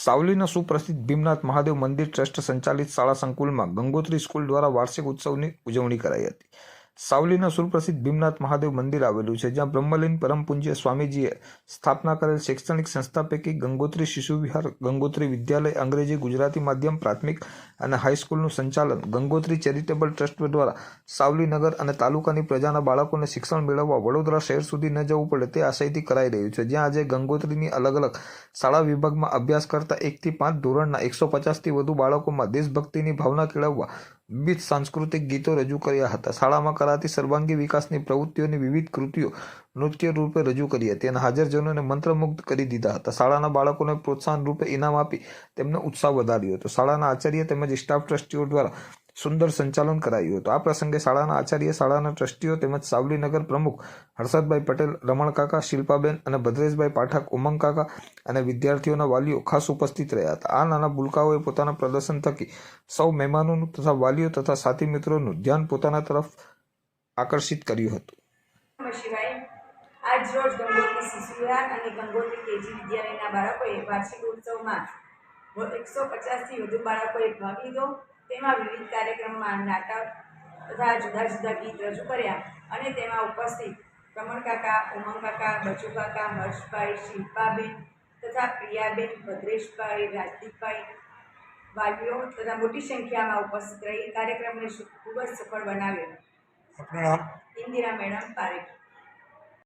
સાવલીના સુપ્રસિદ્ધ ભીમનાથ મહાદેવ મંદિર ટ્રસ્ટ સંચાલિત શાળા સંકુલમાં ગંગોત્રી સ્કૂલ દ્વારા વાર્ષિક ઉત્સવની ઉજવણી કરાઈ હતી. સાવલીના સુપ્રસિદ્ધ ભીમનાથ મહાદેવ મંદિર આવેલું છે, જ્યાં બ્રહ્મલીન પરમ પૂજ્ય સ્વામીજીએ સ્થાપના કરેલ શૈક્ષણિક સંસ્થા પૈકી ગંગોત્રી શિશુ વિહાર, ગંગોત્રી વિદ્યાલય, અંગ્રેજી, ગુજરાતી માધ્યમ, પ્રાથમિક અને હાઈસ્કૂલનું સંચાલન, ગંગોત્રી ચેરિટેબલ ટ્રસ્ટ દ્વારા સાવલી નગર અને તાલુકાની પ્રજાના બાળકોને શિક્ષણ મેળવવા વડોદરા શહેર સુધી ન જવું પડે તે આશયથી કરાઈ રહ્યું છે, જ્યાં આજે ગંગોત્રીની અલગ અલગ શાળા વિભાગમાં અભ્યાસ કરતા એકથી પાંચ ધોરણના એકસો પચાસથી વધુ બાળકોમાં દેશભક્તિની ભાવના કેળવવા વિવિધ સાંસ્કૃતિક ગીતો રજૂ કર્યા હતા. શાળામાં કરાતી સર્વાંગી વિકાસની પ્રવૃત્તિઓની વિવિધ કૃતિઓ નૃત્ય રૂપે રજૂ કરી હતી અને હાજરજનોને મંત્રમુગ્ધ કરી દીધા હતા. શાળાના બાળકોને પ્રોત્સાહન રૂપે ઇનામ આપી તેમને ઉત્સાહ વધાર્યો હતો. શાળાના આચાર્ય તેમજ સ્ટાફ ટ્રસ્ટીઓ દ્વારા સુંદર સંચાલન કરાયું હતું. આ પ્રસંગે શાળાના આચાર્ય, શાળાના ટ્રસ્ટીઓ તેમજ સાવલીનગર પ્રમુખ હર્ષદભાઈ પટેલ, રમણ કાકા, શિલ્પાબેન અને ભદ્રેશભાઈ પાઠક ઉમંગકાકા અને વિદ્યાર્થીઓના વાલીઓ ખાસ ઉપસ્થિત રહ્યા હતા. આ નાના ભૂલકાઓએ પોતાના પ્રદર્શન થકી સૌ મહેમાનોનું તથા વાલીઓ તથા સાથી મિત્રોનું ધ્યાન પોતાના તરફ આકર્ષિત કર્યું હતું. આજ રોજ ગંગોત્રી શિશુ વિહાર અને ગંગોત્રી કેજી વિદ્યાલયના બાળકોએ વાર્ષિક ઉત્સવમાં એકસો પચાસથી વધુ બાળકોએ ભાગ લીધો. તેમાં વિવિધ કાર્યક્રમમાં નાટક તથા જુદા જુદા ગીત રજૂ કર્યા અને તેમાં ઉપસ્થિત રમણ કાકા ઉમંગ કાકા બચુ કાકા હર્ષભાઈ શિલ્પાબેન તથા પ્રિયાબેન ભદ્રેશભાઈ રાજદીપભાઈ વાલીઓ તથા મોટી સંખ્યામાં ઉપસ્થિત રહી કાર્યક્રમને ખૂબ જ સફળ બનાવ્યો. ઇન્દિરા મેડમ પારેખ.